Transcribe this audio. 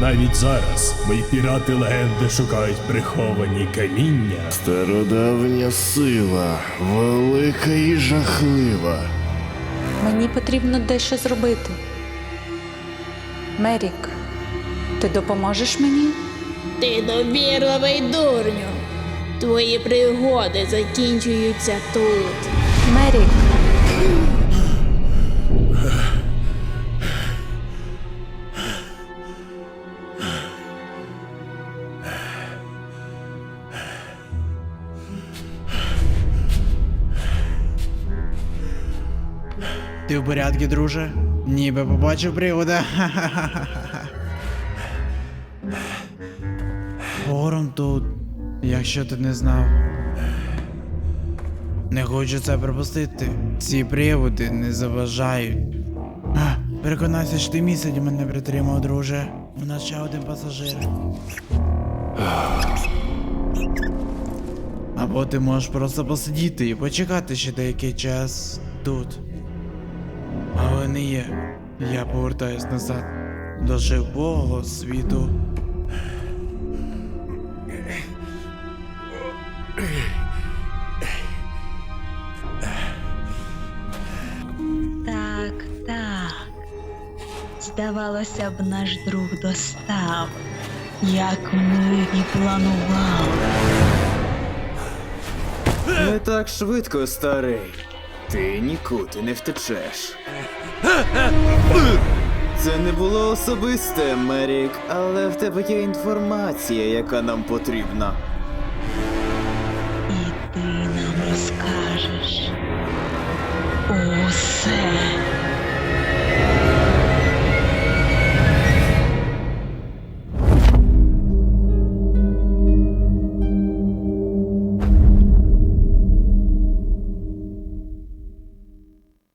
Навіть зараз мої пірати легенди шукають приховані каміння. Стародавня сила, велика і жахлива. Мені потрібно дещо зробити. Мерік, ти допоможеш мені? Ти довірливий дурню. Твої пригоди закінчуються тут. Ти в порядку, друже? Ніби побачив привода. Гором тут, якщо ти не знав. Не хочу це пропустити. Ці приводи не заважають. Переконайся, що ти місяць мене притримав, друже. У нас ще один пасажир. Або ти можеш просто посидіти і почекати ще деякий час тут. Але не є. Я повертаюсь назад до живого світу. Так, так. Здавалося б, наш друг достав, як ми і планували. Не так швидко, старий. Ти нікуди не втечеш. Це не було особисте, Мерік, але в тебе є інформація, яка нам потрібна. І ти нам розкажеш усе.